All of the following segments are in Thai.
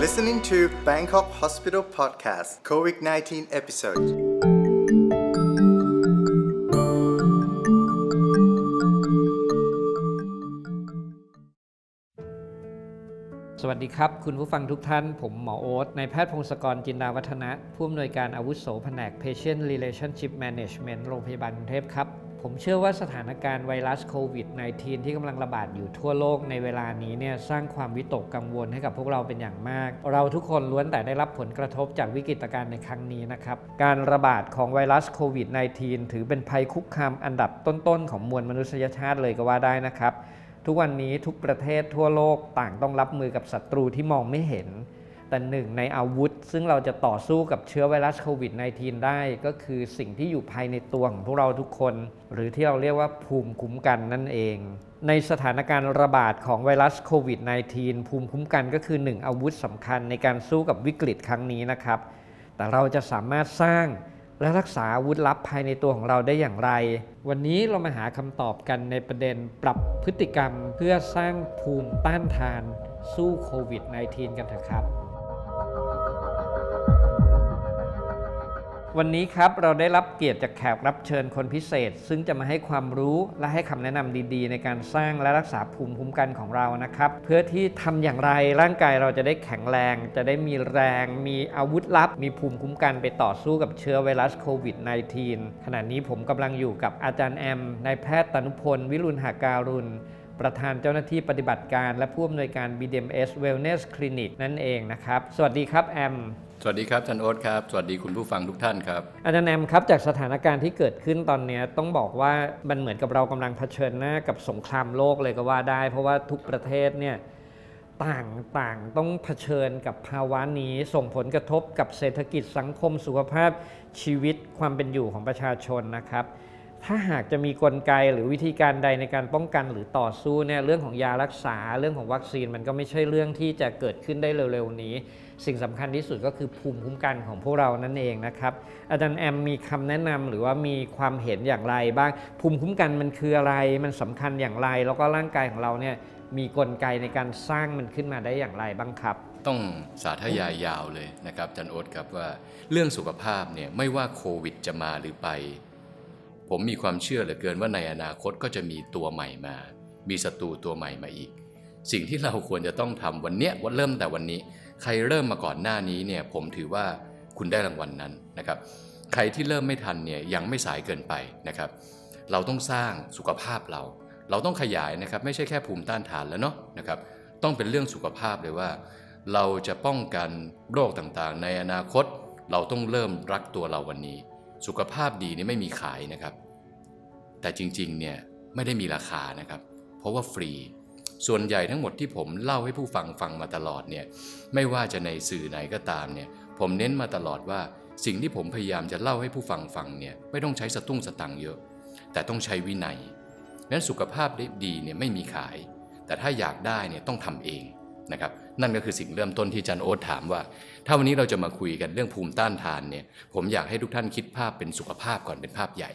listening to Bangkok Hospital Podcast COVID 19 episode. สวัสดีครับ คุณผู้ฟังทุกท่าน ผมหมอโอ๊ตนายแพทย์พงศกรจินดาวัฒนะ ผู้อำนวยการอาวุโสแผนก Patient Relationship Management โรงพยาบาลกรุงเทพครับ ผมเชื่อว่าสถานการณ์ไวรัสโควิด -19 ที่กำลังระบาดอยู่ทั่วโลกในเวลานี้เนี่ยสร้างความวิตกกังวลให้กับพวกเราเป็นอย่างมาก เราทุกคนล้วนแต่ได้รับผลกระทบจากวิกฤตการณ์ในครั้งนี้นะครับ การระบาดของไวรัสโควิด -19 ถือเป็นภัยคุกคามอันดับต้นๆ ของมวลมนุษยชาติเลยก็ว่าได้นะครับ ทุกวันนี้ทุกประเทศทั่วโลกต่างต้องรับมือกับศัตรูที่มองไม่เห็น แต่หนึ่งในอาวุธ ซึ่งเราจะต่อสู้กับเชื้อไวรัสโควิด -19 ได้ ก็คือสิ่งที่อยู่ภายในตัวของพวกเราทุกคน หรือที่เราเรียกว่าภูมิคุ้มกันนั่นเอง ในสถานการณ์ระบาดของไวรัสโควิด -19 ภูมิคุ้มกันก็คือหนึ่งอาวุธสำคัญในการสู้กับวิกฤตครั้งนี้นะครับ แต่เราจะสามารถสร้างและรักษาอาวุธลับภายในตัวของเราได้อย่างไร วันนี้เรามาหาคำตอบกันในประเด็นปรับพฤติกรรมเพื่อสร้างภูมิต้านทานสู้โควิด -19 กันเถอะครับ วันนี้ครับเราได้รับเกียรติจากแขกรับเชิญคนพิเศษ ซึ่งจะมาให้ความรู้และให้คำแนะนำดีๆ ในการสร้างและรักษาภูมิคุ้มกันของเรานะครับ เพื่อที่ทำอย่างไรร่างกายเราจะได้แข็งแรง จะได้มีแรง มีอาวุธลับ มีภูมิคุ้มกันไปต่อสู้กับเชื้อไวรัสโควิด -19 ขณะนี้ผมกำลังอยู่กับอาจารย์แอมนายแพทย์ตนุพล วิรุณหาการุณ ประธานเจ้าหน้าที่ปฏิบัติการ และผู้อำนวยการ BDMS Wellness Clinic นั่นเองนะครับ สวัสดีครับแอมสวัสดีครับจันโอ๊ตครับ สวัสดีคุณผู้ฟังทุกท่านครับ อาจารย์แอมครับ จากสถานการณ์ที่เกิดขึ้นตอนนี้ต้องบอกว่ามันเหมือนกับเรากำลังเผชิญหน้ากับสงครามโลกเลยก็ว่าได้ เพราะว่าทุกประเทศเนี่ยต่างต่างต้องเผชิญกับภาวะนี้ส่งผลกระทบกับเศรษฐกิจสังคมสุขภาพชีวิตความเป็นอยู่ของประชาชนนะครับ ถ้าหากจะมีกลไกหรือวิธีการใดในการป้องกันหรือต่อสู้เนี่ยเรื่องของยารักษาเรื่องของวัคซีนมันก็ไม่ใช่เรื่องที่จะเกิดขึ้นได้เร็วๆนี้ สิ่งสำคัญที่สุดก็คือภูมิคุ้มกันของพวกเรานั่นเองนะครับอาจารย์แอมมีคำแนะนำหรือว่ามีความเห็นอย่างไรบ้าง ภูมิคุ้มกันมันคืออะไร มันสำคัญอย่างไร แล้วก็ร่างกายของเราเนี่ยมีกลไกในการสร้างมันขึ้นมาได้อย่างไรบ้างครับ ต้องสาธยายยาวเลยนะครับจันโอ๊ตครับว่าเรื่องสุขภาพเนี่ยไม่ว่าโควิดจะมาหรือไป ผมมีความเชื่อเหลือเกินว่าในอนาคตก็จะมีตัวใหม่มา มีศัตรูตัวใหม่มาอีก สิ่งที่เราควรจะต้องทำวันเนี้ยวันเริ่มแต่วันนี้ ใครเริ่มมาก่อนหน้านี้เนี่ยผมถือว่าคุณได้รางวัลนนั้นนะครับ ใครที่เริ่มไม่ทันเนี่ยยังไม่สายเกินไปนะครับ เราต้องสร้างสุขภาพเรา เราต้องขยายนะครับไม่ใช่แค่ภูมิต้านทานแล้วเนาะนะครับ ต้องเป็นเรื่องสุขภาพเลยว่า เราจะป้องกันโรคต่างๆ ในอนาคต เราต้องเริ่มรักตัวเราวันนี้ สุขภาพดีนี่ไม่มีขายนะครับ แต่จริงๆเนี่ยไม่ได้มีราคานะครับ เพราะว่าฟรี ส่วนใหญ่ทั้งหมดที่ผมเล่าให้ผู้ฟังฟังมาตลอดเนี่ยไม่ว่าจะในสื่อไหนก็ตามเนี่ยผมเน้นมาตลอดว่าสิ่งที่ผมพยายามจะเล่าให้ผู้ฟังฟังเนี่ยไม่ต้องใช้สตุ้งสตังเยอะ แต่ต้องใช้วินัยนั้นสุขภาพดีเนี่ยไม่มีขาย แต่ถ้าอยากได้เนี่ยต้องทำเองนะครับนั่นก็คือสิ่งเริ่มต้นที่จันโอ๊ตถามว่า ถ้าวันนี้เราจะมาคุยกันเรื่องภูมิต้านทานเนี่ย ผมอยากให้ทุกท่านคิดภาพเป็นสุขภาพก่อนเป็นภาพใหญ่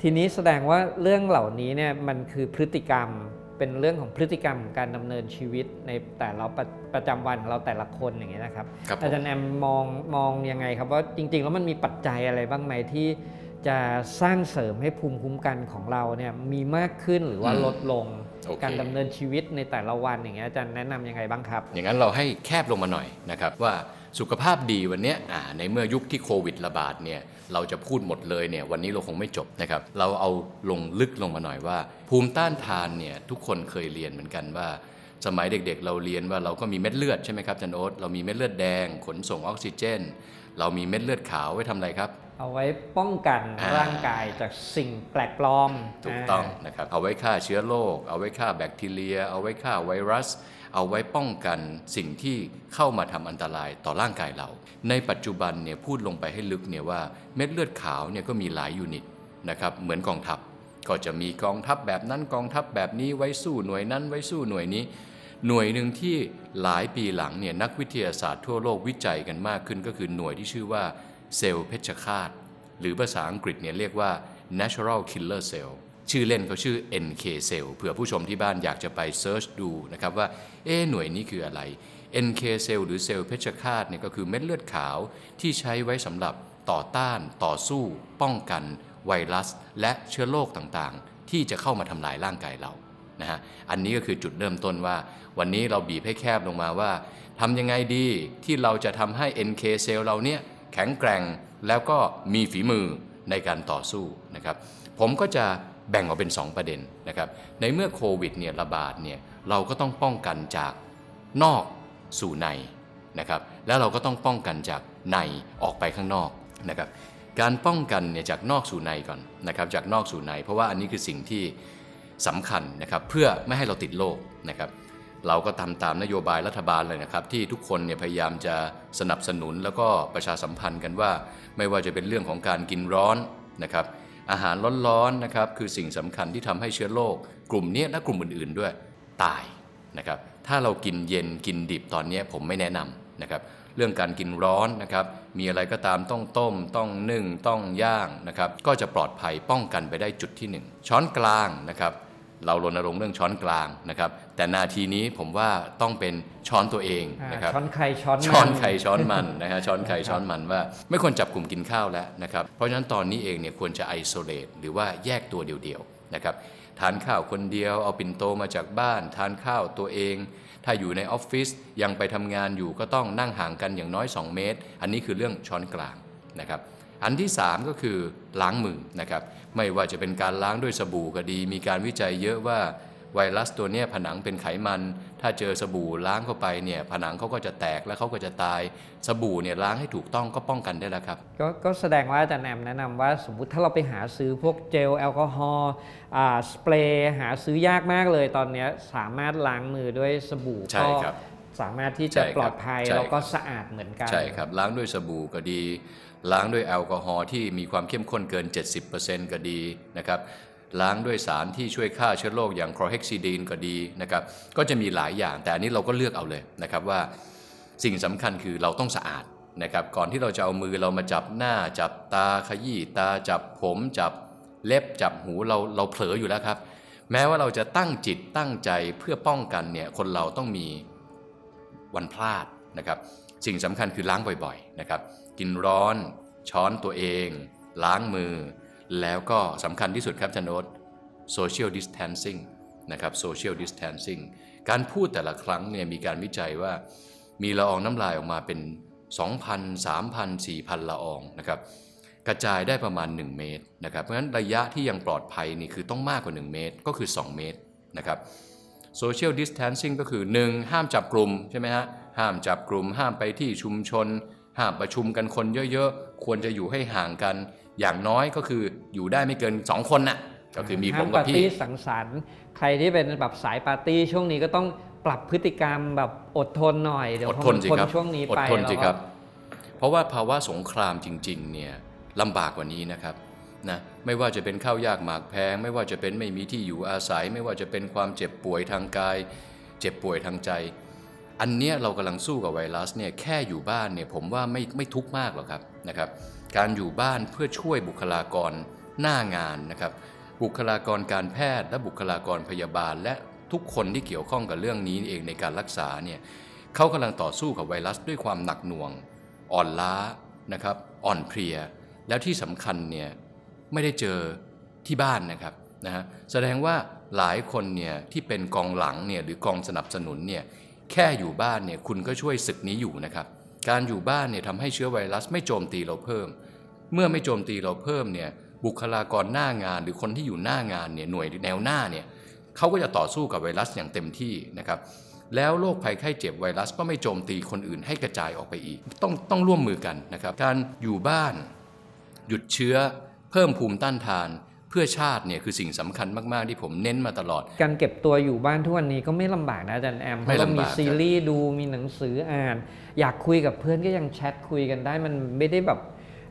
ทีนี้แสดงว่าเรื่องเหล่านี้เนี่ยมันคือพฤติกรรมเป็นเรื่องของพฤติกรรมของการดำเนินชีวิตในแต่ละประประจำวันของเราแต่ละคนอย่างเงี้ยนะครับครับผมอาจารย์แอมมองมองยังไงครับว่าจริง ๆ แล้วมันมีปัจจัยอะไรบ้างไหมที่ จะสร้างเสริมให้ภูมิคุ้มกันของเราเนี่ยมีมากขึ้นหรือว่าอืมลดลง โอเค การดำเนินชีวิตในแต่ละวันอย่างเงี้ยอาจารย์แนะนำยังไงบ้างครับ อย่างนั้นเราให้แคบลงมาหน่อยนะครับ ว่าสุขภาพดีวันเนี้ยอ่าในเมื่อยุคที่โควิดระบาดเนี่ยเราจะพูดหมดเลยเนี่ยวันนี้เราคงไม่จบนะครับ เราเอาลงลึกลงมาหน่อยว่า ภูมิต้านทานเนี่ยทุกคนเคยเรียนเหมือนกันว่า สมัยเด็กๆ เราเรียนว่าเราก็มีเม็ดเลือดใช่ไหมครับจันโอ๊ตเรามีเม็ดเลือดแดง ขนส่งออกซิเจน เรามีเม็ดเลือดขาวไว้ทำอะไรครับ เอาไว้ป้องกันอ่าร่างกายจากสิ่งแปลกปลอม ถูกต้องนะครับ เอาไว้ฆ่าเชื้อโรค เอาไว้ฆ่าแบคทีเรีย เอาไว้ฆ่าไวรัส เอาไว้ป้องกันสิ่งที่เข้ามาทำอันตรายต่อร่างกายเรา ในปัจจุบันเนี่ยพูดลงไปให้ลึกเนี่ยว่าเม็ดเลือดขาวเนี่ยก็มีหลายยูนิตนะครับเหมือนกองทัพ ก็จะมีกองทัพแบบนั้นกองทัพแบบนี้ไว้สู้หน่วยนั้นไว้สู้หน่วยนี้หน่วยหนึ่งที่หลายปีหลังเนี่ยนักวิทยาศาสตร์ทั่วโลกวิจัยกันมากขึ้นก็คือหน่วยที่ชื่อว่า เซลล์เพชฌฆาต หรือภาษาอังกฤษเนี่ยเรียกว่า natural killer cell ชื่อเล่นเขาชื่อ NK cell เผื่อผู้ชมที่บ้านอยากจะไปเซิร์ชดูนะครับว่า เอ๊หน่วยนี้คืออะไร NK cell หรือเซลล์เพชฌฆาตเนี่ยก็คือเม็ดเลือดขาวที่ใช้ไว้สำหรับต่อต้าน ต่อสู้ ป้องกัน ไวรัส และเชื้อโรคต่างๆ ที่จะเข้ามาทำลายร่างกายเรานะฮะอันนี้ก็คือจุดเริ่มต้นว่า วันนี้เราบีบให้แคบลงมาว่าทำยังไงดีที่เราจะทำให้ NK เซลล์เราเนี่ย แข็งแกร่งแล้วก็มีฝีมือในการต่อสู้นะครับ ผมก็จะแบ่งออกเป็น 2 ประเด็นนะครับ ในเมื่อโควิดเนี่ยระบาดเนี่ยเราก็ต้องป้องกันจากนอกสู่ในนะครับ แล้วเราก็ต้องป้องกันจากในออกไปข้างนอกนะครับ การป้องกันเนี่ยจากนอกสู่ในก่อนนะครับ จากนอกสู่ใน เพราะว่าอันนี้คือสิ่งที่สำคัญนะครับ เพื่อไม่ให้เราติดโรคนะครับ เราก็ทำตามนโยบายรัฐบาลเลยนะครับ ที่ทุกคนเนี่ยพยายามจะสนับสนุนแล้วก็ประชาสัมพันธ์กันว่า ไม่ว่าจะเป็นเรื่องของการกินร้อนนะครับ อาหารร้อนๆนะครับคือสิ่งสำคัญที่ทำให้เชื้อโรคกลุ่มนี้และกลุ่มอื่นๆด้วยตายนะครับ ถ้าเรากินเย็นกินดิบตอนนี้ผมไม่แนะนำนะครับ เรื่องการกินร้อนนะครับ มีอะไรก็ตามต้องต้ม ต้องนึ่ง ต้องย่างนะครับ ก็จะปลอดภัยป้องกันไปได้จุดที่หนึ่งช้อนกลางนะครับ เรารณรงค์เรื่องช้อนกลางนะครับ แต่นาทีนี้ผมว่าต้องเป็นช้อนตัวเองอ่านะครับช้อนใครช้อนมันช้อนไข่ช้อนมันนะฮะช้อนไข่ช้อนมันว่า ไม่ควรจับกลุ่มกินข้าวแล้วนะครับเพราะฉะนั้นตอนนี้เองเนี่ยควรจะไอโซเลตหรือว่าแยกตัวเดียวๆนะครับทานข้าวคนเดียวเอาปิ่นโตมาจากบ้าน ทานข้าวตัวเอง ถ้าอยู่ในออฟฟิศยังไปทำงานอยู่ก็ต้องนั่งห่างกันอย่างน้อย 2 เมตร อันนี้คือเรื่องช้อนกลางนะครับอันที่ 3 ก็คือ ล้างมือนะครับ ไม่ว่าจะเป็นการล้างด้วยสบู่ก็ดี มีการวิจัยเยอะว่าไวรัสตัวเนี้ยผนังเป็นไขมัน ถ้าเจอสบู่ล้างเข้าไปเนี่ยผนังเขาก็จะแตกแล้วเขาก็จะตาย สบู่เนี่ยล้างให้ถูกต้องก็ป้องกันได้แล้วครับก็ก็แสดงว่าอาจารย์แอมแนะนำว่าสมมุติถ้าเราไปหาซื้อพวกเจลแอลกอฮอล์อ่าสเปรย์หาซื้อยากมากเลยตอนเนี้ยสามารถล้างมือด้วยสบู่ใช่ก็ครับ สามารถที่ใช่จะครับปลอดภัยใช่แล้วก็ครับสะอาดเหมือนกัน ใช่ครับ ล้างด้วยสบู่ก็ดี ล้างด้วยแอลกอฮอล์ที่มีความเข้มข้นเกิน 70%ก็ดีนะครับล้างด้วยสารที่ช่วยฆ่าเชื้อโรคอย่างคลอเฮกซิดีนก็ดีนะครับก็จะมีหลายอย่างแต่อันนี้เราก็เลือกเอาเลยนะครับว่าสิ่งสำคัญคือเราต้องสะอาดนะครับก่อนที่เราจะเอามือเรามาจับหน้าจับตาขยี้ตาจับผมจับเล็บจับหูเราเราเผลออยู่แล้วครับ แม้ว่าเราจะตั้งจิตตั้งใจเพื่อป้องกันเนี่ยคนเราต้องมี วันพลาดนะครับ สิ่งสำคัญคือล้างบ่อยๆนะครับ กินร้อนช้อนตัวเอง ล้างมือ แล้วก็สำคัญที่สุดครับจนโนต social distancing นะครับ social distancing การพูดแต่ละครั้งเนี่ยมีการวิจัยว่ามีละอองน้ำลายออกมาเป็น 2,000 3,000 4,000 ละอองนะครับกระจายได้ประมาณ 1 เมตรนะครับเพราะฉะนั้นระยะที่ยังปลอดภัยนี่คือต้องมากกว่า 1 เมตรก็คือ 2 เมตรนะครับ Social Distancing ก็คือ 1. ห้ามจับกลุ่มใช่ไหมฮะห้ามจับกลุ่ม ห้ามไปที่ชุมชน ห้ามประชุมกันคนเยอะๆ ควรจะอยู่ให้ห่างกัน อย่างน้อยก็คืออยู่ได้ไม่เกิน 2 คนน่ะก็คือมีผมห้ากับปาร์พี่ตี้สังสรรค์ใครที่เป็นแบบสายปาร์ตี้ช่วงนี้ก็ต้องปรับพฤติกรรมแบบอดทนหน่อยเดี๋ยวอดพอทนมันสิพ้นครับช่วงนี้อดไปทนสิแล้วก็ครับ เพราะว่าภาวะสงครามจริง ๆ เนี่ยลำบากกว่านี้นะครับ นะไม่ว่าจะเป็นข้าวยากหมากแพง ไม่ว่าจะเป็นไม่มีที่อยู่อาศัย ไม่ว่าจะเป็นความเจ็บป่วยทางกาย เจ็บป่วยทางใจ อันเนี้ยเรากำลังสู้กับไวรัสเนี่ยแค่อยู่บ้านเนี่ยผมว่าไม่ไม่ทุกข์มากหรอกครับนะครับ การอยู่บ้านเพื่อช่วยบุคลากรหน้างานนะครับ บุคลากรการแพทย์ และบุคลากรพยาบาล และทุกคนที่เกี่ยวข้องกับเรื่องนี้เองในการรักษาเนี่ยเขากำลังต่อสู้กับไวรัสด้วยความหนักหน่วง อ่อนล้านะครับ อ่อนเพลีย แล้วที่สำคัญเนี่ย ไม่ได้เจอที่บ้านนะครับนะฮะแสดงว่าหลายคนเนี่ยที่เป็นกองหลังเนี่ยหรือกองสนับสนุนเนี่ยแค่อยู่บ้านเนี่ยคุณก็ช่วยศึกนี้อยู่นะครับ การอยู่บ้านเนี่ยทำให้เชื้อไวรัสไม่โจมตีเราเพิ่ม เมื่อไม่โจมตีเราเพิ่มเนี่ยบุคลากรหน้างานหรือคนที่อยู่หน้างานเนี่ยหน่วยแนวหน้าเนี่ยเขาก็จะต่อสู้กับไวรัสอย่างเต็มที่นะครับแล้วโรคภัยไข้เจ็บไวรัสก็ไม่โจมตีคนอื่นให้กระจายออกไปอีก ต้องต้องร่วมมือกันนะครับ การอยู่บ้าน หยุดเชื้อ เพิ่มภูมิต้านทานเพื่อชาติเนี่ยคือสิ่งสำคัญมากๆที่ผมเน้นมาตลอด การเก็บตัวอยู่บ้านทุกวันนี้ก็ไม่ลำบากนะอาจารย์แอมเพไม่ราะเราลำมีบากครับซีรีส์ดูมีหนังสืออ่าน อยากคุยกับเพื่อนก็ยังแชทคุยกันได้มันไม่ได้แบบ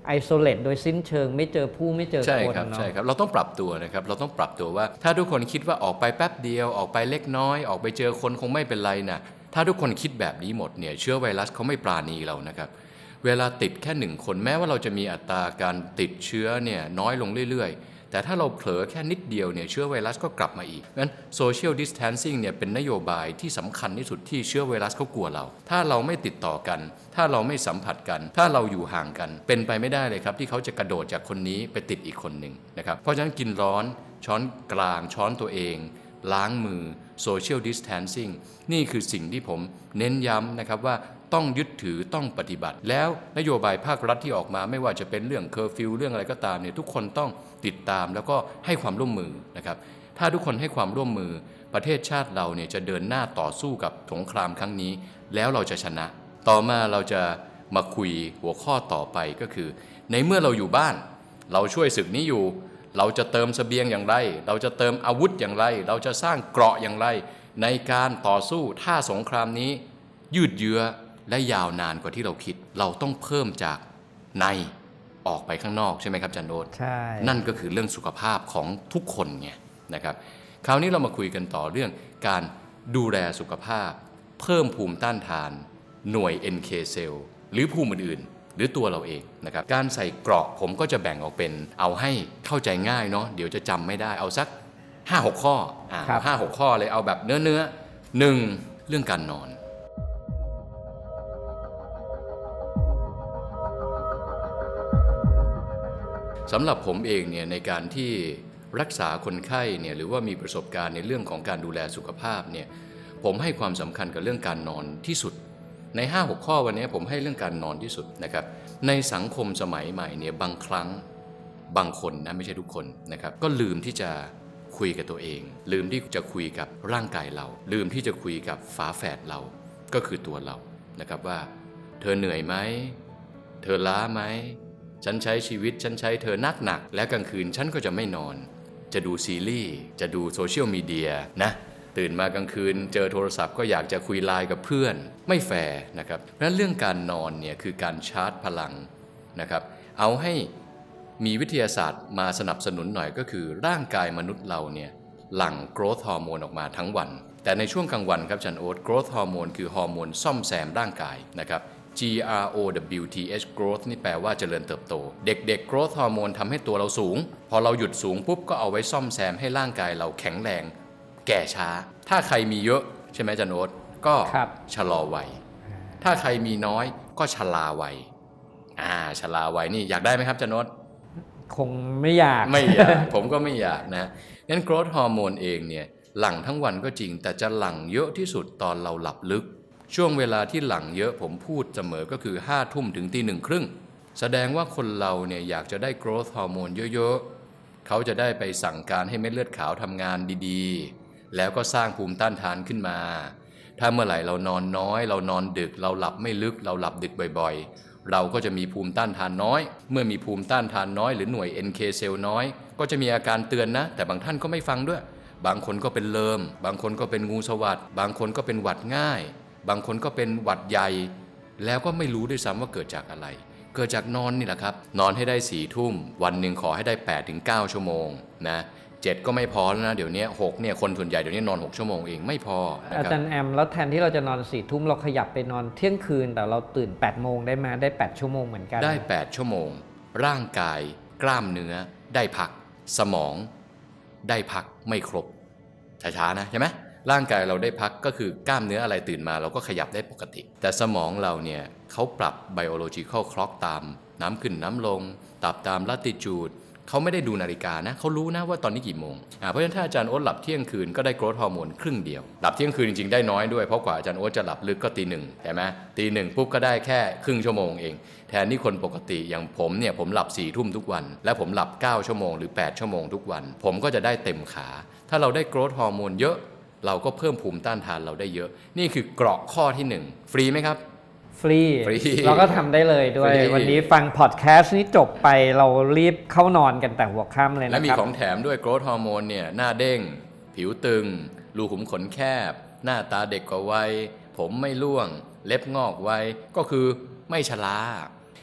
ไอโซเลตโดยสิ้นเชิงไม่เจอผู้ไม่เจอใช่คนครับเนาะใช่ครับเราต้องปรับตัวนะครับเราต้องปรับตัวว่า ถ้าทุกคนคิดว่าออกไปแป๊บเดียวออกไปเล็กน้อย ออกไปเจอคนคงไม่เป็นไรนะถ้าทุกคนคิดแบบนี้หมดเนี่ยเชื้อไวรัสเขาไม่ปราณีเรานะครับ เวลาติดแค่หนึ่งคนแม้ว่าเราจะมีอัตราการติดเชื้อเนี่ยน้อยลงเรื่อยๆ แต่ถ้าเราเผลอแค่นิดเดียวเนี่ยเชื้อไวรัสก็กลับมาอีกงั้น social distancing เนี่ยเป็นนโยบายที่สำคัญที่สุดที่เชื้อไวรัสเขากลัวเรา ถ้าเราไม่ติดต่อกัน ถ้าเราไม่สัมผัสกัน ถ้าเราอยู่ห่างกัน เป็นไปไม่ได้เลยครับ ที่เขาจะกระโดดจากคนนี้ไปติดอีกคนหนึ่งนะครับเพราะฉะนั้นกินร้อนช้อนกลางช้อนตัวเอง ล้างมือ social distancing นี่คือสิ่งที่ผมเน้นย้ำนะครับว่า ต้องยึดถือต้องปฏิบัติ แล้วนโยบายภาครัฐที่ออกมาไม่ว่าจะเป็นเรื่องเคอร์ฟิวเรื่องอะไรก็ตามเนี่ยทุกคนต้องติดตามแล้วก็ให้ความร่วมมือนะครับถ้าทุกคนให้ความร่วมมือประเทศชาติเราเนี่ยจะเดินหน้าต่อสู้กับสงครามครั้งนี้ แล้วเราจะชนะ ต่อมาเราจะมาคุยหัวข้อต่อไปก็คือ ในเมื่อเราอยู่บ้าน เราช่วยศึกนี้อยู่ เราจะเติมเสบียงอย่างไร เราจะเติมอาวุธอย่างไร เราจะสร้างเกราะอย่างไร ในการต่อสู้ถ้าสงครามนี้ ยืดเยื้อ และยาวนานกว่าที่เราคิด เราต้องเพิ่มจากในออกไปข้างนอกใช่ไหมครับจันโดใช่นั่นก็คือเรื่องสุขภาพของทุกคนไงนะครับ คราวนี้เรามาคุยกันต่อเรื่องการดูแลสุขภาพ เพิ่มภูมิต้านทาน หน่วย NK cell หรือภูมิอื่นๆหรือตัวเราเองนะครับ การใส่เกราะผมก็จะแบ่งออกเป็น เอาให้เข้าใจง่ายเนาะเดี๋ยวจะจำไม่ได้เอาสัก 5-6 ข้ออ่าครับห้าหกข้อเลยเอาแบบเนื้อเนื้อๆหนึ่งเรื่องการนอน สำหรับผมเองเนี่ยในการที่รักษาคนไข้เนี่ยหรือว่ามีประสบการณ์ในเรื่องของการดูแลสุขภาพเนี่ยผมให้ความสำคัญกับเรื่องการนอนที่สุด ใน 5-6 ข้อวันนี้ผมให้เรื่องการนอนที่สุดนะครับในสังคมสมัยใหม่เนี่ยบางครั้งบางคนนะไม่ใช่ทุกคนนะครับก็ลืมที่จะคุยกับตัวเอง ลืมที่จะคุยกับร่างกายเรา ลืมที่จะคุยกับฝาแฝดเราก็คือตัวเรานะครับว่า เธอเหนื่อยไหมเธอล้าไหม ฉันใช้ชีวิตฉันใช้เธอนักหนัก และกลางคืนฉันก็จะไม่นอน จะดูซีรีส์จะดูโซเชียลมีเดียนะตื่นมากลางคืนเจอโทรศัพท์ก็อยากจะคุยไลน์กับเพื่อน ไม่แฟร์นะครับเพราะฉะนั้นเรื่องการนอนเนี่ยคือการชาร์จพลังนะครับเอาให้มีวิทยาศาสตร์มาสนับสนุนหน่อยก็คือร่างกายมนุษย์เราเนี่ยหลั่งโกรทฮอร์โมนออกมาทั้งวัน แต่ในช่วงกลางวันครับจันโอ๊ตโกรทฮอร์โมนคือฮอร์โมนซ่อมแซมร่างกายนะครับ G R O W T H growth นี่แปลว่าเจริญเติบโต เด็กๆ growth ฮอร์โมนทำให้ตัวเราสูง พอเราหยุดสูงปุ๊บก็เอาไว้ซ่อมแซมให้ร่างกายเราแข็งแรง แก่ช้า ถ้าใครมีเยอะใช่ไหมจันโอ๊ตก็ครับชะลอวัย ถ้าใครมีน้อยก็ชราวัยอ่าชราวัยนี่อยากได้ไหมครับจันโอ๊ตคงไม่อยากไม่อยาก ผมก็ไม่อยากนะงั้น growth ฮอร์โมนเองเนี่ยหลั่งทั้งวันก็จริงแต่จะหลั่งเยอะที่สุดตอนเราหลับลึก ช่วงเวลาที่หลังเยอะผมพูดเสมอก็คือ5้าทุ่มถึงตีหนึ่งครึ่งแสดงว่าคนเราเนี่ยอยากจะได้ growth ฮอร์โมนเยอะๆ เขาจะได้ไปสั่งการให้เม็ดเลือดขาวทำงานดีๆ แล้วก็สร้างภูมิต้านทานขึ้นมา ถ้าเมื่อไหร่เรานอนน้อย เรานอนดึก เราหลับไม่ลึก เราหลับดึกบ่อยๆ เราก็จะมีภูมิต้านทานน้อย เมื่อมีภูมิต้านทานน้อยหรือหน่วย NK เซลล์น้อย ก็จะมีอาการเตือนนะ แต่บางท่านก็ไม่ฟังด้วย บางคนก็เป็นเลิม บางคนก็เป็นงูสวัสดบางคนก็เป็นหวัดง่าย บางคนก็เป็นหวัดใหญ่แล้วก็ไม่รู้ด้วยซ้ำว่าเกิดจากอะไร เกิดจากนอนนี่แหละครับ นอนให้ได้สี่ทุ่ม วันหนึ่งขอให้ได้8ปดถึงเชั่วโมงนะเจ็ดก็ไม่พอแล้วนะเดี๋ยวนี้หกเนี่ยคนส่วนใหญ่เดี๋ยวนี้นอน 6 ชั่วโมงเองไม่พอนะอาครัจาบรย์แอมแล้วแทนที่เราจะนอนสี่ทุ่มเราขยับไปนอนเที่ยงคืนแต่เราตื่น8ปดโมงได้มาได้ 8 ชั่วโมงเหมือนกันได้ 8 ชั่วโมง ร่างกาย กล้ามเนื้อ ได้พัก สมอง ได้พักไม่ครบช้าๆนะใช่ไหม ร่างกายเราได้พักก็คือกล้ามเนื้ออะไรตื่นมา เราก็ขยับได้ปกติ แต่สมองเราเนี่ยเขาปรับ biological clock ตาม น้ำขึ้นน้ำลงตับตาม latitude เขาไม่ได้ดูนาฬิกานะเขารู้นะว่าตอนนี้กี่โมงเพราะฉะนั้นถ้าอาจารย์โอ๊ตหลับเที่ยงคืนก็ได้โกรทฮอร์โมนครึ่งเดียวหลับเที่ยงคืนจริงๆได้น้อยด้วยเพราะกว่าอาจารย์โอ๊ตจะหลับลึกก็ตีหนึ่งใช่ไหมตีหนึ่งปุ๊บก็ได้แค่ครึ่งชั่วโมงเอง แทนที่คนปกติอย่างผมเนี่ยผมหลับ4ี่ทุ่มทุกวัน และผมหลับ 9 ชั่วโมงหรือ 8 ชั่วโมงทุกวัน ผมก็จะได้เต็มขา ถ้าเราได้โกรทฮอร์โมนเยอะ เราก็เพิ่มภูมิต้านทานเราได้เยอะ นี่คือเกราะข้อที่หนึ่งฟรีไหมครับฟรีฟรี เราก็ทำได้เลยด้วยฟรีวันนี้ฟังพอดแคสต์นี้จบไปเรารีบเข้านอนกันแต่หัวค่ำเลยและนะมีครับของแถมด้วยโกรทฮอร์โมนเนี่ยหน้าเด้ง ผิวตึง รูขุมขนแคบ หน้าตาเด็กกว่าวัย ผมไม่ร่วง เล็บงอกไวก็คือไม่ชรา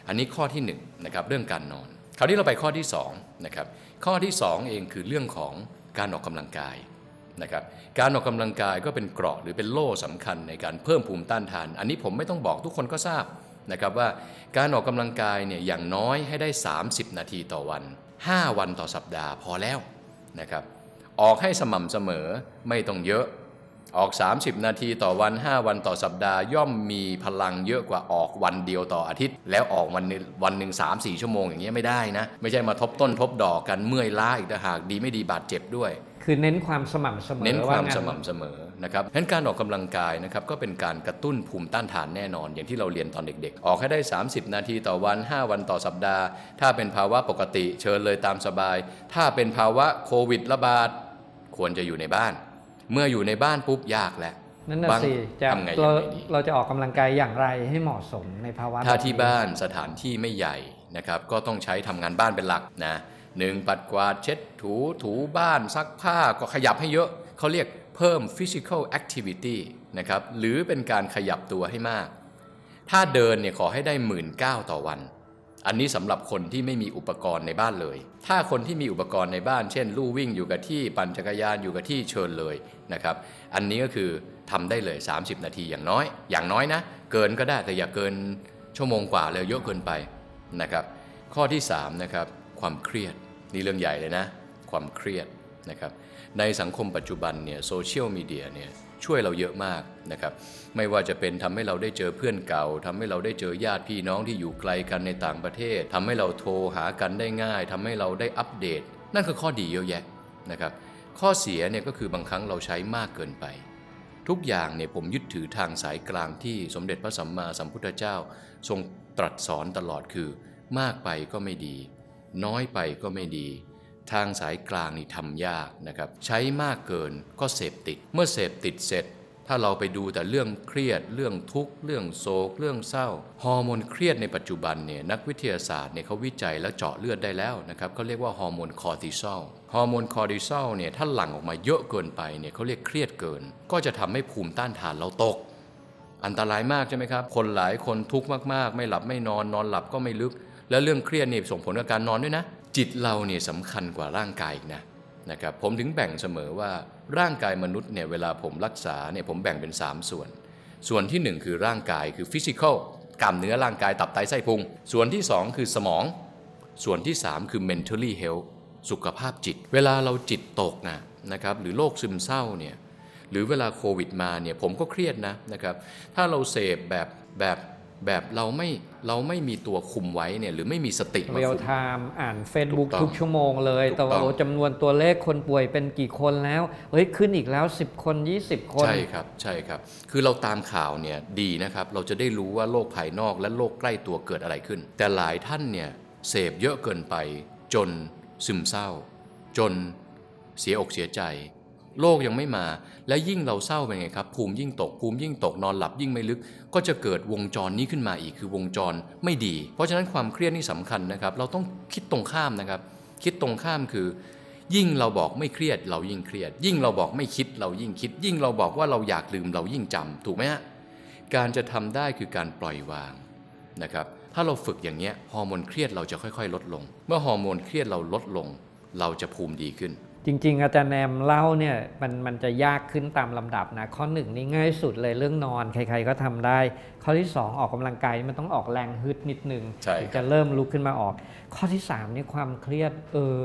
อันนี้ข้อที่1นงนะครับเรื่องการนอน คราวนี้เราไปข้อที่2นะครับข้อที่ 2 เองคือเรื่องของการออกกำลังกาย นะครับการออกกำลังกายก็เป็นเกราะหรือเป็นโล่สำคัญในการเพิ่มภูมิต้านทาน อันนี้ผมไม่ต้องบอกทุกคนก็ทราบนะครับว่าการออกกำลังกายเนี่ยอย่างน้อยให้ได้ 30 นาทีต่อวัน 5 วันต่อสัปดาห์พอแล้วนะครับออกให้สม่ำเสมอไม่ต้องเยอะ ออก 30 นาทีต่อวัน 5 วันต่อสัปดาห์ ย่อมมีพลังเยอะกว่าออกวันเดียวต่ออาทิตย์ แล้วออกวันหนึ่งวันหนึ่งสามสี่ชั่วโมงอย่างเงี้ยไม่ได้นะ ไม่ใช่มาทบต้นทบดอกกันเมื่อยล้าอีกต่างหากดีไม่ดีบาดเจ็บด้วย คือเน้นความสม่ำเสมอเน้นความงั้สม่ำเสมอนะครับฉะนั้นการออกกำลังกายนะครับก็เป็นการกระตุ้นภูมิต้านทานแน่นอน อย่างที่เราเรียนตอนเด็ก ๆ ออกให้ได้ 30 นาทีต่อวัน 5 วันต่อสัปดาห์ ถ้าเป็นภาวะปกติเชิญเลยตามสบาย ถ้าเป็นภาวะโควิดระบาดควรจะอยู่ในบ้าน เมื่ออยู่ในบ้านปุ๊บยากแล้วนั่นน่ะบางสิจะทำไงเรายังไงดีเราจะออกกำลังกายอย่างไรให้เหมาะสมในภาวะถ้าแบบที่บ้านสถานที่ไม่ใหญ่นะครับ ก็ต้องใช้ทำงานบ้านเป็นหลักนะหนึ่งปัดกวาดเช็ดถูถูบ้านซักผ้าก็ขยับให้เยอะเขาเรียกเพิ่ม physical activity นะครับหรือเป็นการขยับตัวให้มาก ถ้าเดินเนี่ยขอให้ได้หมื่นเก้าต่อวัน อันนี้สำหรับคนที่ไม่มีอุปกรณ์ในบ้านเลย ถ้าคนที่มีอุปกรณ์ในบ้าน เช่น ลู่วิ่งอยู่กับที่ปั่นจักรยานอยู่กับที่เชิญเลยนะครับ อันนี้ก็คือทำได้เลย 30 นาทีอย่างน้อย อย่างน้อยนะ เกินก็ได้แต่อย่าเกินชั่วโมงกว่าเลยเยอะเกินไปนะครับ ข้อที่3นะครับความเครียดนี่เรื่องใหญ่เลยนะ ความเครียดนะครับ ในสังคมปัจจุบันเนี่ยโซเชียลมีเดียเนี่ย ช่วยเราเยอะมากนะครับ ไม่ว่าจะเป็นทำให้เราได้เจอเพื่อนเก่าทำให้เราได้เจอญาติพี่น้องที่อยู่ไกลกันในต่างประเทศทำให้เราโทรหากันได้ง่ายทำให้เราได้อัปเดต นั่นคือข้อดีเยอะแยะนะครับ ข้อเสียเนี่ยก็คือบางครั้งเราใช้มากเกินไป ทุกอย่างเนี่ยผมยึดถือทางสายกลางที่สมเด็จพระสัมมาสัมพุทธเจ้า ทรงตรัสสอนตลอดคือ มากไปก็ไม่ดี น้อยไปก็ไม่ดี ทางสายกลางนี่ทำยากนะครับใช้มากเกินก็เสพติด เมื่อเสพติดเสร็จ ถ้าเราไปดูแต่เรื่องเครียด เรื่องทุกข์ เรื่องโศก เรื่องเศร้า ฮอร์โมนเครียดในปัจจุบันเนี่ยนักวิทยาศาสตร์เนี่ยเขาวิจัยและเจาะเลือดได้แล้วนะครับเขาเรียกว่าฮอร์โมนคอร์ติซอลฮอร์โมนคอร์ติซอลเนี่ยถ้าหลั่งออกมาเยอะเกินไปเนี่ยเขาเรียกเครียดเกิน ก็จะทำให้ภูมิต้านทานเราตก อันตรายมากใช่ไหมครับ คนหลายคนทุกข์มากๆ ไม่หลับไม่นอนนอนหลับก็ไม่ลึก แล้วเรื่องเครียดนี่ส่งผลกับการนอนด้วยนะ จิตเราเนี่ยสำคัญกว่าร่างกายนะนะครับผมถึงแบ่งเสมอว่าร่างกายมนุษย์เนี่ยเวลาผมรักษาเนี่ยผมแบ่งเป็น 3 ส่วน ส่วนที่ 1 คือร่างกายคือฟิสิกอลกล้ามเนื้อร่างกายตับไตไส้พุง ส่วนที่ 2 คือสมอง ส่วนที่ 3 คือ mentally health สุขภาพจิต เวลาเราจิตตกนะนะครับหรือโรคซึมเศร้าเนี่ยหรือเวลาโควิดมาเนี่ยผมก็เครียดนะนะครับถ้าเราเสพแบบแบบ แบบเราไม่เราไม่มีตัวคุมไว้เนี่ยหรือไม่มีสติมาเรียลคุมไทม์อ่าน Facebook ถูกต้องทุกชั่วโมงเลยถูกแต่ต้ว่าองโอ้จำนวนตัวเลขคนป่วยเป็นกี่คนแล้วเฮ้ยขึ้นอีกแล้ว 10 คน 20 คน ใช่ครับใช่ครับ คือเราตามข่าวเนี่ยดีนะครับ เราจะได้รู้ว่าโลกภายนอกและโลกใกล้ตัวเกิดอะไรขึ้น แต่หลายท่านเนี่ยเสพเยอะเกินไป จนซึมเศร้า จนเสียอกเสียใจ โลกยังไม่มา และยิ่งเราเศร้าเป็นไงครับ ภูมิยิ่งตก ภูมิยิ่งตกนอนหลับยิ่งไม่ลึก ก็จะเกิดวงจรนี้ขึ้นมาอีกคือวงจรไม่ดี เพราะฉะนั้นความเครียดนี่สำคัญนะครับ เราต้องคิดตรงข้ามนะครับ คิดตรงข้ามคือ ยิ่งเราบอกไม่เครียด เรายิ่งเครียด ยิ่งเราบอกไม่คิดเรายิ่งคิด ยิ่งเราบอกว่าเราอยากลืมเรายิ่งจำถูกไหมฮะการจะทำได้คือการปล่อยวางนะครับ ถ้าเราฝึกอย่างเงี้ยฮอร์โมนเครียดเราจะค่อย ๆ ลดลง เมื่อฮอร์โมนเครียดเราลดลง เราจะภูมิดีขึ้น จริง ๆ อาจารย์แนมเล่าเนี่ยมันมันจะยากขึ้นตามลำดับนะข้อหนึ่งนี่ง่ายสุดเลยเรื่องนอนใครๆก็ทำได้ ข้อที่ 2 ออกกำลังกายมันต้องออกแรงฮึดนิดนึงใช่ครับถึงจะเริ่มลุกขึ้นมาออก ข้อที่3นี่ความเครียดเออ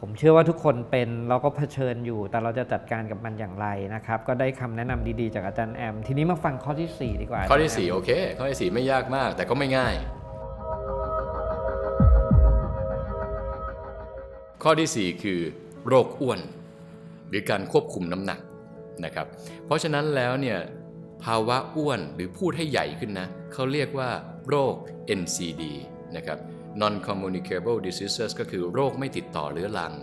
ผมเชื่อว่าทุกคนเป็นเราก็เผชิญอยู่ แต่เราจะจัดการกับมันอย่างไรนะครับ ก็ได้คำแนะนำดีๆ จากอาจารย์แอม ทีนี้มาฟังข้อทีสี่4 ดีกว่า ข้อที่าจารย์แม4โอเค ข้อที่ 4 ไม่ยากมาก แต่ก็ไม่ง่าย ข้อที่ 4 คือ โรคอ้วน หรือการควบคุมน้ำหนักนะครับ เพราะฉะนั้นแล้วเนี่ยภาวะอ้วนหรือพูดให้ใหญ่ขึ้นนะเขาเรียกว่าโรค NCD นะครับ non communicable diseases ก็คือโรคไม่ติดต่อเรื้อรัง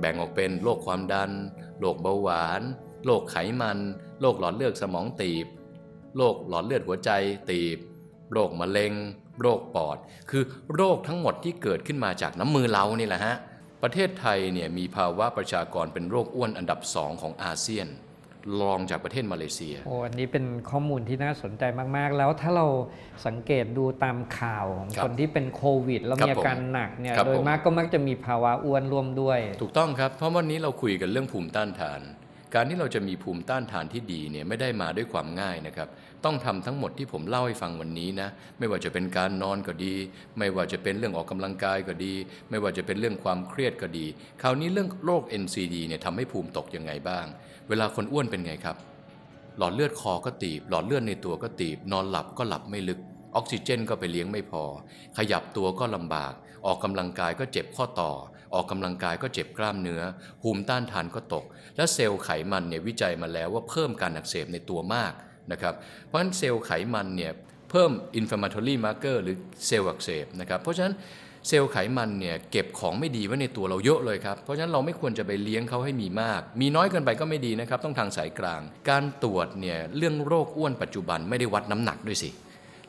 แบ่งออกเป็นโรคความดัน โรคเบาหวาน โรคไขมัน โรคหลอดเลือดสมองตีบ โรคหลอดเลือดหัวใจตีบ โรคมะเร็ง โรคปอด คือโรคทั้งหมดที่เกิดขึ้นมาจากน้ำมือเรานี่แหละฮะ ประเทศไทยเนี่ยมีภาวะประชากรเป็นโรคอ้วนอันดับสองของอาเซียนรองจากประเทศมาเลเซีย โอ้ อันนี้เป็นข้อมูลที่น่าสนใจมาก ๆ แล้วถ้าเราสังเกตดูตามข่าวของครับคนที่เป็นโควิด แล้วครับมีอาการผมหนักเนี่ยครับโดยผมมากก็มักจะมีภาวะอ้วนร่วมด้วย ถูกต้องครับ เพราะวันนี้เราคุยกันเรื่องภูมิต้านทาน การที่เราจะมีภูมิต้านทานที่ดีเนี่ยไม่ได้มาด้วยความง่ายนะครับ ต้องทำทั้งหมดที่ผมเล่าให้ฟังวันนี้นะ ไม่ว่าจะเป็นการนอนก็ดี ไม่ว่าจะเป็นเรื่องออกกำลังกายก็ดี ไม่ว่าจะเป็นเรื่องความเครียดก็ดี คราวนี้เรื่องโรค NCD เนี่ยทำให้ภูมิตกยังไงบ้าง เวลาคนอ้วนเป็นไงครับ หลอดเลือดคอก็ตีบ หลอดเลือดในตัวก็ตีบ นอนหลับก็หลับไม่ลึก ออกซิเจนก็ไปเลี้ยงไม่พอ ขยับตัวก็ลำบาก ออกกำลังกายก็เจ็บข้อต่อ ออกกำลังกายก็เจ็บกล้ามเนื้อ ภูมิต้านทานก็ตก และเซลล์ไขมันเนี่ยวิจัยมาแล้วว่าเพิ่มการอักเสบในตัวมากนะครับ เพราะฉะนั้นเซลล์ไขมันเนี่ยเพิ่ม inflammatory marker หรือเซลล์อักเสบนะครับ เพราะฉะนั้นเซลล์ไขมันเนี่ยเก็บของไม่ดีไว้ในตัวเราเยอะเลยครับ เพราะฉะนั้นเราไม่ควรจะไปเลี้ยงเขาให้มีมาก มีน้อยเกินไปก็ไม่ดีนะครับ ต้องทางสายกลาง การตรวจเนี่ยเรื่องโรคอ้วนปัจจุบันไม่ได้วัดน้ำหนักด้วยสิ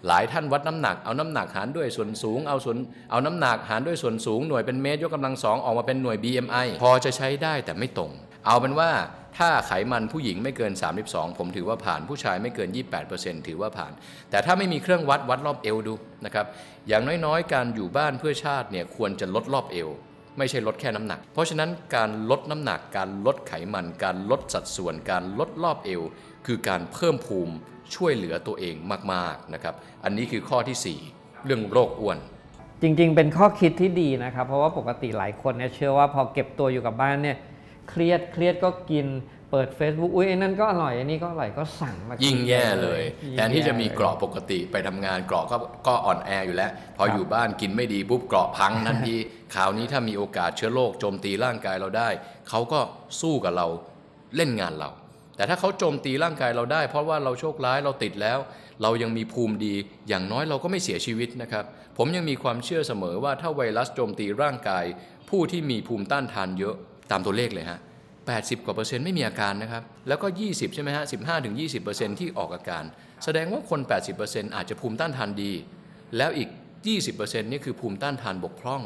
หลายท่านวัดน้ำหนักเอาน้ำหนักหารด้วยส่วนสูงเอาส่วนเอาน้ำหนักหารด้วยส่วนสูงหน่วยเป็นเมตรยกกำลังสองออกมาเป็นหน่วย BMI พอจะใช้ได้แต่ไม่ตรง เอาเป็นว่าถ้าไขมันผู้หญิงไม่เกิน 32 ผมถือว่าผ่านผู้ชายไม่เกิน 28%ถือว่าผ่าน แต่ถ้าไม่มีเครื่องวัดวัดรอบเอวดูนะครับอย่างน้อยๆ การอยู่บ้านเพื่อชาติเนี่ยควรจะลดรอบเอวไม่ใช่ลดแค่น้ำหนัก เพราะฉะนั้นการลดน้ำหนัก การลดไขมัน การลดสัดส่วน การลดรอบเอว คือการเพิ่มภูมิ ช่วยเหลือตัวเองมากๆนะครับ อันนี้คือข้อทีสี่ 4 เรื่องโรคอ้วน จริงๆ เป็นข้อคิดที่ดีนะครับ เพราะว่าปกติหลายคนเนี่ยเชื่อว่าพอเก็บตัวอยู่กับบ้านเนี่ยเครียดเครียดก็กินเปิด Facebook อุ้ยไอ้นั่นก็อร่อยอันนี้ก็อร่อยก็สั่งมากินยิ่งแย่เลยยิ่งแทนที่จะมีแย่ลยเกราะปกติไปทำงานเกราะก็ก็อ่อนแออยู่แล้ว พอครับอยู่บ้านกินไม่ดีปุ๊บเกราะพังทันทีคราวนี้ถ้ามีโอกาสเชื้อโรคโจมตีร่างกายเราได้ เขาก็สู้กับเราเล่นงานเรา แต่ถ้าเขาโจมตีร่างกายเราได้ เพราะว่าเราโชคร้ายเราติดแล้ว เรายังมีภูมิดี อย่างน้อยเราก็ไม่เสียชีวิตนะครับ ผมยังมีความเชื่อเสมอว่าถ้าไวรัสโจมตีร่างกาย ผู้ที่มีภูมิต้านทานเยอะตามตัวเลขเลยฮะ80 กว่าเปอร์เซ็นต์ไม่มีอาการนะครับ แล้วก็ 20 ใช่ไหมฮะ 15ถึง20เปอร์เซ็นต์ที่ออกอาการ แสดงว่าคน 80เปอร์เซ็นต์อาจจะภูมิต้านทานดี แล้วอีก 20เปอร์เซ็นต์นี่คือภูมิต้านทานบกพร่อง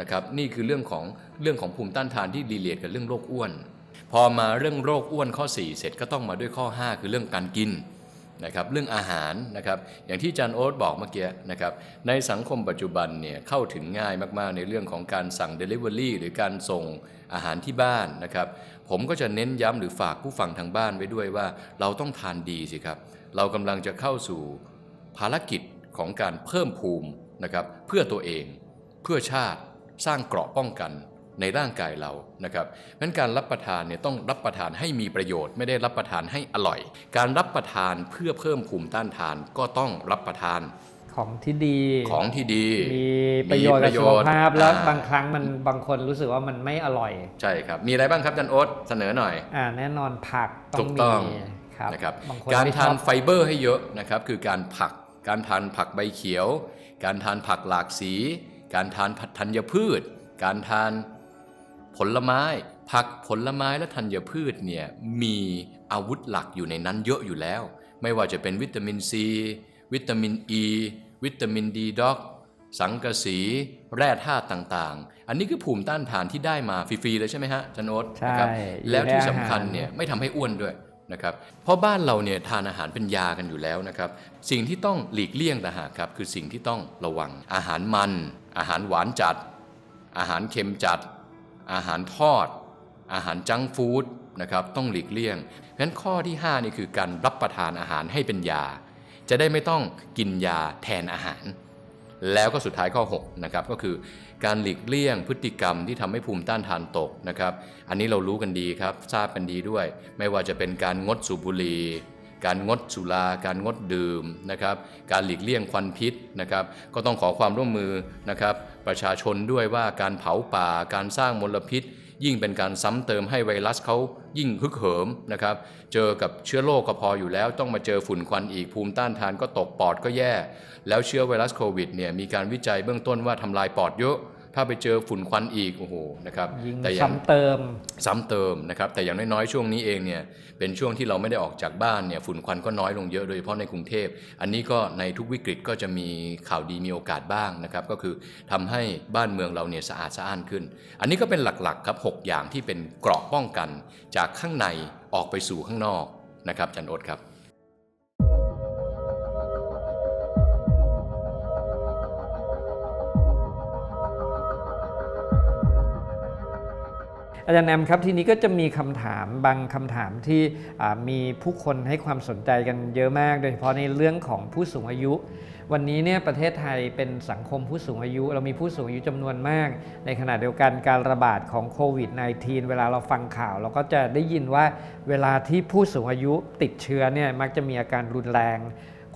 นะครับ นี่คือเรื่องของเรื่องของภูมิต้านทานที่รีเลทกับเรื่องโรคอ้วน พอมาเรื่องโรคอ้วนข้อ 4 เสร็จก็ต้องมาด้วยข้อ 5 คือเรื่องการกินนะครับเรื่องอาหารนะครับอย่างที่อาจารย์โอ๊ตบอกเมื่อกี้นะครับในสังคมปัจจุบันเนี่ยเข้าถึงง่ายมากๆในเรื่องของการสั่ง Delivery หรือการส่งอาหารที่บ้านนะครับ ผมก็จะเน้นย้ำหรือฝากผู้ฟังทางบ้านไว้ด้วยว่า เราต้องทานดีสิครับ เรากำลังจะเข้าสู่ภารกิจของการเพิ่มภูมินะครับเพื่อตัวเอง เพื่อชาติสร้างเกราะป้องกัน ในร่างกายเรานะครับงั้นการรับประทานเนี่ยต้องรับประทานให้มีประโยชน์ ไม่ได้รับประทานให้อร่อย การรับประทานเพื่อเพิ่มภูมิต้านทานก็ต้องรับประทานของที่ดีของที่ดี มีประโยชน์กับสุขภาพมีประโยชน์แล้วอ่าบางครั้งมันบางคนรู้สึกว่ามันไม่อร่อย ใช่ครับ มีอะไรบ้างครับอาจันโอ๊ตเสนอหน่อยอ่าแน่นอนผักต้ถูองกมีต้องครับนะครับบางคนการไม่ชทาอนบไฟเบอร์ให้เยอะนะครับคือการผักการทานผักใบเขียว การทานผักหลากสี การทานธัญพืช การทาน ผลไม้ ผักผลไม้และธัญพืชเนี่ยมีอาวุธหลักอยู่ในนั้นเยอะอยู่แล้ว ไม่ว่าจะเป็นวิตามินซี วิตามินอ e, ีวิตามินดีด็อกสังกะสี แร่ธาตุต่างๆ อันนี้คือภูมิต้านทานที่ได้มาฟรีๆเลยใช่ไหมฮะจันโอ๊ตใช่นะครับอยู่แล้วที่ในอาหารสำคัญเนี่ยไม่ทำให้อ้วนด้วยนะครับเพราะบ้านเราเนี่ยทานอาหารเป็นยากันอยู่แล้วนะครับสิ่งที่ต้องหลีกเลี่ยงต่างหากครับคือสิ่งที่ต้องระวัง อาหารมัน อาหารหวานจัด อาหารเค็มจัด อาหารทอด อาหารจังฟู้ดนะครับต้องหลีกเลี่ยงเพราะฉะนั้นข้อที่ 5 นี่คือการรับประทานอาหารให้เป็นยา จะได้ไม่ต้องกินยาแทนอาหาร แล้วก็สุดท้ายข้อ6นะครับก็คือการหลีกเลี่ยงพฤติกรรมที่ทำให้ภูมิต้านทานตกนะครับ อันนี้เรารู้กันดีครับทราบกันดีด้วย ไม่ว่าจะเป็นการงดสูบบุหรี่ การงดสุรา การงดดื่มนะครับ การหลีกเลี่ยงควันพิษนะครับ ก็ต้องขอความร่วมมือนะครับ ประชาชนด้วยว่าการเผาป่า การสร้างมลพิษ ยิ่งเป็นการซ้ำเติมให้ไวรัสเขายิ่งฮึกเหิมนะครับ เจอกับเชื้อโรคก็พออยู่แล้ว ต้องมาเจอฝุ่นควันอีกภูมิต้านทานก็ตกปอดก็แย่ แล้วเชื้อไวรัสโควิดเนี่ยมีการวิจัยเบื้องต้นว่าทำลายปอดเยอะ ถ้าไปเจอฝุ่นควันอีกโอ้โหนะครับยิงแต่อย่างซ้ำเติมซ้ำเติมนะครับแต่อย่างน้อยๆช่วงนี้เองเนี่ยเป็นช่วงที่เราไม่ได้ออกจากบ้านเนี่ยฝุ่นควันก็น้อยลงเยอะโดยเฉพาะในกรุงเทพ อันนี้ก็ในทุกวิกฤตก็จะมีข่าวดีมีโอกาสบ้างนะครับก็คือทำให้บ้านเมืองเราเนี่ยสะอาดสะอ้านขึ้น อันนี้ก็เป็นหลักๆครับ6อย่างที่เป็นเกราะป้องกันจากข้างในออกไปสู่ข้างนอกนะครับจันโอดครับ อาจารย์แอมครับทีนี้ก็จะมีคำถามบางคำถามที่มีผู้คนให้ความสนใจกันเยอะมาก โดยเฉพาะในเรื่องของผู้สูงอายุ วันนี้เนี่ยประเทศไทยเป็นสังคมผู้สูงอายุ เรามีผู้สูงอายุจำนวนมาก ในขณะเดียวกันการระบาดของโควิด -19 เวลาเราฟังข่าว เราก็จะได้ยินว่าเวลาที่ผู้สูงอายุติดเชื้อเนี่ยมักจะมีอาการรุนแรง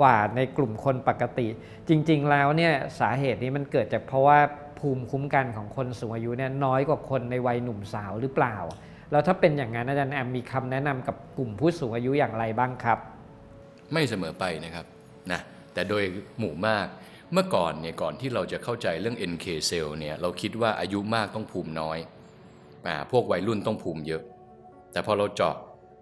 กว่าในกลุ่มคนปกติ จริง ๆ แล้วเนี่ยสาเหตุนี้มันเกิดจากเพราะว่า ภูมิคุ้มกันของคนสูงอายุเนี่ยน้อยกว่าคนในวัยหนุ่มสาวหรือเปล่า แล้วถ้าเป็นอย่างนั้นอาจารย์แอมมีคำแนะนำกับกลุ่มผู้สูงอายุอย่างไรบ้างครับ ไม่เสมอไปนะครับนะแต่โดยหมู่มากเมื่อก่อนเนี่ยก่อนที่เราจะเข้าใจเรื่อง NK cell เนี่ยเราคิดว่าอายุมากต้องภูมิน้อยอ่าพวกวัยรุ่นต้องภูมิเยอะ แต่พอเราเจาะ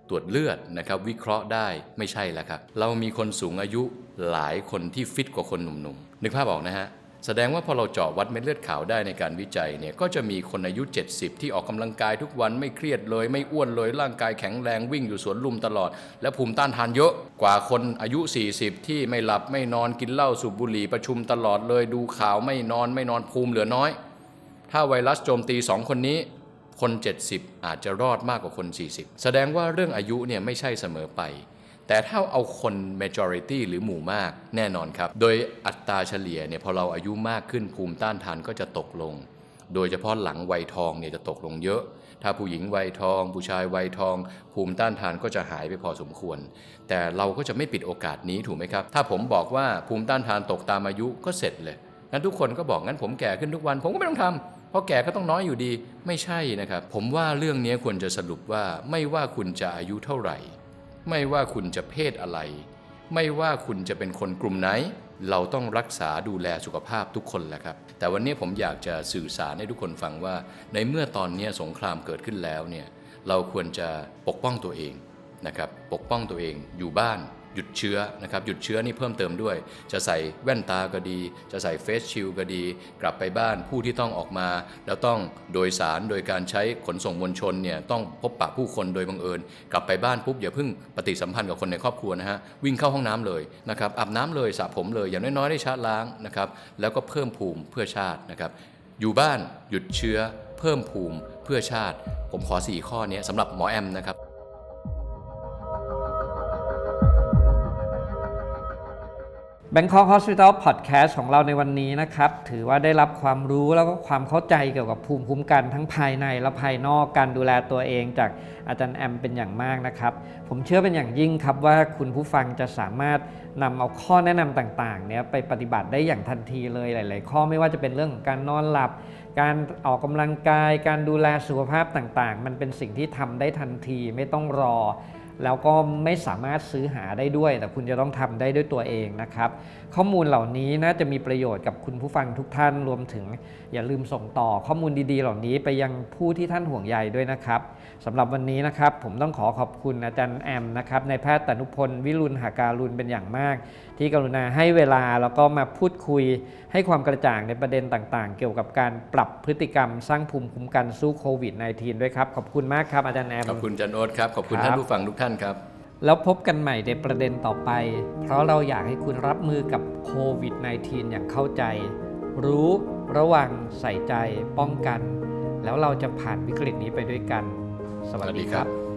ตรวจเลือดนะครับวิเคราะห์ได้ไม่ใช่แล้วครับ เรามีคนสูงอายุหลายคนที่ฟิตกว่าคนหนุ่มๆนึกภาพออกนะฮะ แสดงว่าพอเราเจาะวัดเม็ดเลือดขาวได้ในการวิจัยเนี่ยก็จะมีคนอายุ 70 ที่ออกกำลังกายทุกวันไม่เครียดเลย ไม่อ้วนเลยร่างกายแข็งแรงวิ่งอยู่สวนลุมตลอด และภูมิต้านทานเยอะกว่าคนอายุ 40 ที่ไม่หลับไม่นอนกินเหล้าสูบบุหรี่ประชุมตลอดเลย ดูข่าวไม่นอนไม่นอนภูมิเหลือน้อย ถ้าไวรัสโจมตี 2 คนนี้คน 70 อาจจะรอดมากกว่าคน 40 แสดงว่าเรื่องอายุเนี่ยไม่ใช่เสมอไป แต่ถ้าเอาคน majority หรือหมู่มากแน่นอนครับ โดยอัตราเฉลี่ยเนี่ยพอเราอายุมากขึ้นภูมิต้านทานก็จะตกลง โดยเฉพาะหลังวัยทองเนี่ยจะตกลงเยอะ ถ้าผู้หญิงวัยทอง ผู้ชายวัยทอง ภูมิต้านทานก็จะหายไปพอสมควร แต่เราก็จะไม่ปิดโอกาสนี้ถูกไหมครับ ถ้าผมบอกว่าภูมิต้านทานตกตามอายุก็เสร็จเลยงั้นทุกคนก็บอกงั้นผมแก่ขึ้นทุกวัน ผมก็ไม่ต้องทำเพราะแก่ก็ต้องน้อยอยู่ดีไม่ใช่นะครับ ผมว่าเรื่องนี้ควรจะสรุปว่าไม่ว่าคุณจะอายุเท่าไหร่ ไม่ว่าคุณจะเพศอะไร ไม่ว่าคุณจะเป็นคนกลุ่มไหน เราต้องรักษาดูแลสุขภาพทุกคนแหละครับ แต่วันนี้ผมอยากจะสื่อสารให้ทุกคนฟังว่า ในเมื่อตอนนี้สงครามเกิดขึ้นแล้วเนี่ยเราควรจะปกป้องตัวเองนะครับ ปกป้องตัวเองอยู่บ้าน หยุดเชื้อนะครับหยุดเชื้อนี่เพิ่มเติมด้วย จะใส่แว่นตาก็ดี จะใส่เฟสชิลก็ดี กลับไปบ้านผู้ที่ต้องออกมา แล้วต้องโดยสารโดยการใช้ขนส่งมวลชนเนี่ยต้องพบปะผู้คนโดยบังเอิญ กลับไปบ้านปุ๊บอย่าเพิ่งปฏิสัมพันธ์กับคนในครอบครัวนะฮะวิ่งเข้าห้องน้ำเลยนะครับอาบน้ำเลยสระผมเลยอย่างน้อยๆได้ชาร์จล้างนะครับแล้วก็เพิ่มภูมิเพื่อชาตินะครับอยู่บ้านหยุดเชื้อ เพิ่มภูมิเพื่อชาติ ผมขอ 4 ข้อนี้สำหรับหมอแอมนะครับ Bangkok Hospital Podcast ของเราในวันนี้นะครับ ถือว่าได้รับความรู้แล้วก็ความเข้าใจเกี่ยวกับภูมิคุ้มกันทั้งภายในและภายนอกการดูแลตัวเองจากอาจารย์แอมเป็นอย่างมากนะครับ ผมเชื่อเป็นอย่างยิ่งครับว่าคุณผู้ฟังจะสามารถนำเอาข้อแนะนำต่างๆเนี้ยไปปฏิบัติได้อย่างทันทีเลยหลาย ๆ ข้อไม่ว่าจะเป็นเรื่องของการนอนหลับ การออกกำลังกาย การดูแลสุขภาพต่างๆ มันเป็นสิ่งที่ทำได้ทันทีไม่ต้องรอ แล้วก็ไม่สามารถซื้อหาได้ด้วย แต่คุณจะต้องทำได้ด้วยตัวเองนะครับ ข้อมูลเหล่านี้น่าจะมีประโยชน์กับคุณผู้ฟังทุกท่านรวมถึง อย่าลืมส่งต่อข้อมูลดีๆ เหล่านี้ไปยังผู้ที่ท่านห่วงใยด้วยนะครับสำหรับวันนี้นะครับผมต้องขอขอบคุณอาจารย์แอมนะครับในายแพทย์ตนุพลวิรุณหาการุณเป็นอย่างมาก ที่กรุณาให้เวลาแล้วก็มาพูดคุย ให้ความกระจ่างในประเด็นต่างๆ เกี่ยวกับการปรับพฤติกรรมสร้างภูมิคุ้มกันสู้โควิด -19 ด้วยครับขอบคุณมากครับอาจารย์แอมขอบคุณจันโอ๊ตครับขอบคุณครับท่านผู้ฟังทุกท่านครับ แล้วพบกันใหม่ในประเด็นต่อไป เพราะเราอยากให้คุณรับมือกับโควิด -19 อย่างเข้าใจ รู้ระวังใส่ใจป้องกัน แล้วเราจะผ่านวิกฤตนี้ไปด้วยกัน สวัสดีครับ